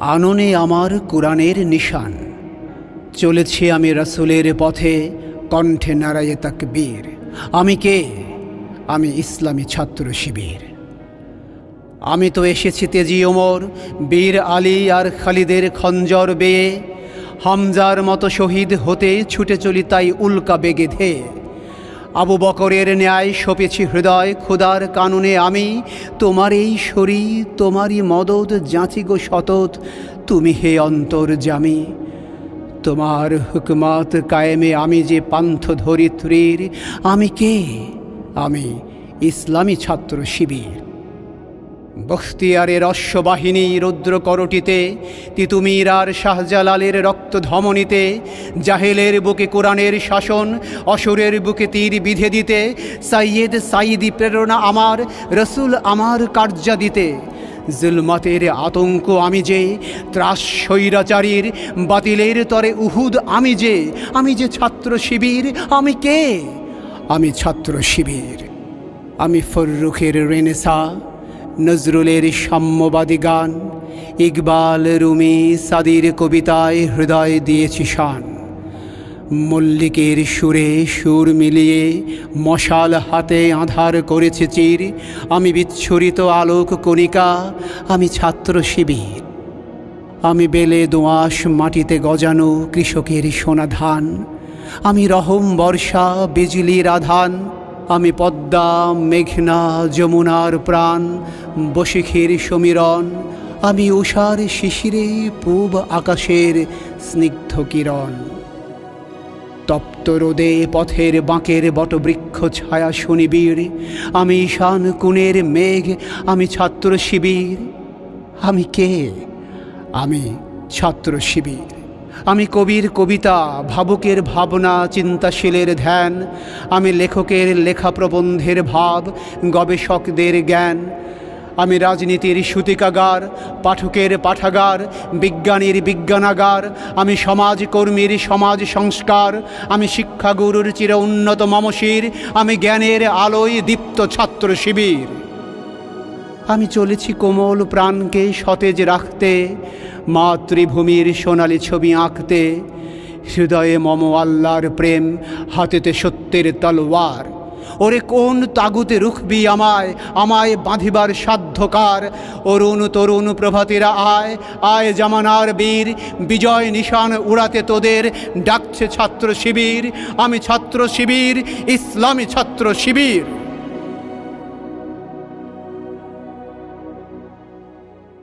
আননে আমার কোরআনের নিশান। চলেছি আমি রাসুলের পথে, কণ্ঠে নারায়ে তাকবীর। আমি কে? আমি ইসলামী ছাত্র শিবির। আমি তো এসেছি তেজি ওমর, বীর আলী আর খালিদের খঞ্জর বেয়ে। হামজার মতো শহীদ হতে ছুটে চলি তাই উল্কা বেগে ধেয়ে। আবু বকরের ন্যায় সপেছি হৃদয় ক্ষুদার কানুনে আমি। তোমার এই শরীর, তোমারই মদত, যাঁচি গো সতত। তুমি হে অন্তর জামি তোমার হুকমাত কায়েমে আমি যে পান্থ ধরিত্রীর, আমি কে? আমি ইসলামী ছাত্র শিবির। বখতিয়ারের অশ্ববাহিনী রুদ্রকরটিতে তিতুমির আর শাহজালালের রক্ত ধমনীতে জাহেলের বুকে কোরআনের শাসন, অসুরের বুকে তীর বিধে দিতে, সাইয়েদ সাইদি প্রেরণা আমার, রসুল আমার কার্যা দিতে। জুলমাতের আতঙ্ক আমি যে, ত্রাস স্বৈরাচারীর বাতিলের তরে উহুদ আমি যে আমি যে ছাত্র শিবির, আমি কে? আমি ছাত্র শিবির। আমি ফররুখের রেনেসা নজরুলের সাম্যবাদী গান, ইকবাল, রুমি, সাদির কবিতায় হৃদয় দিয়েছি শান। মল্লিকের সুরে সুর মিলিয়ে মশাল হাতে আধার করেছে চির। আমি বিচ্ছুরিত আলোক কণিকা, আমি ছাত্র শিবির। আমি বেলে দোঁয়াশ মাটিতে গজানো কৃষকের সোনা ধান আমি রহম বর্ষা বিজলির আধান আমি পদ্মা, মেঘনা, যমুনার প্রাণ, বশিখের সমীরণ, আমি উষার শিশিরে পূব আকাশের স্নিগ্ধ কিরণ। তপ্ত রোদে পথের বাঁকের বটবৃক্ষ ছায়া শনিবীর আমি ঈশান কুণের মেঘ, আমি ছাত্র শিবির। আমি কে? আমি ছাত্র শিবির। আমি কবির কবিতা, ভাবুকের ভাবনা, চিন্তাশীলের ধ্যান, আমি লেখকের লেখা প্রবন্ধের ভাব, গবেষকদের জ্ঞান। আমি রাজনীতির সুতিকাগার, পাঠকের পাঠাগার, বিজ্ঞানীর বিজ্ঞানাগার, আমি সমাজকর্মীর সমাজ সংস্কার, আমি শিক্ষাগুরুর চির উন্নত মমশির, আমি জ্ঞানের আলোয় দীপ্ত ছাত্র শিবির। আমি চলেছি কোমল প্রাণকে সতেজ রাখতে মাতৃভূমির সোনালি ছবি আঁকতে হৃদয়ে মম আল্লাহর প্রেম, হাতেতে সত্যের তলোয়ার। ওরে কোন তাগুতে রুখবি আমায় আমায় বাঁধিবার সাধ্যকার? অরুণ তরুণ প্রভাতীরা আয় আয় জামানার বীর, বিজয় নিশান উড়াতে তোদের ডাকছে ছাত্র শিবির। আমি ছাত্র শিবির, ইসলামী ছাত্র শিবির।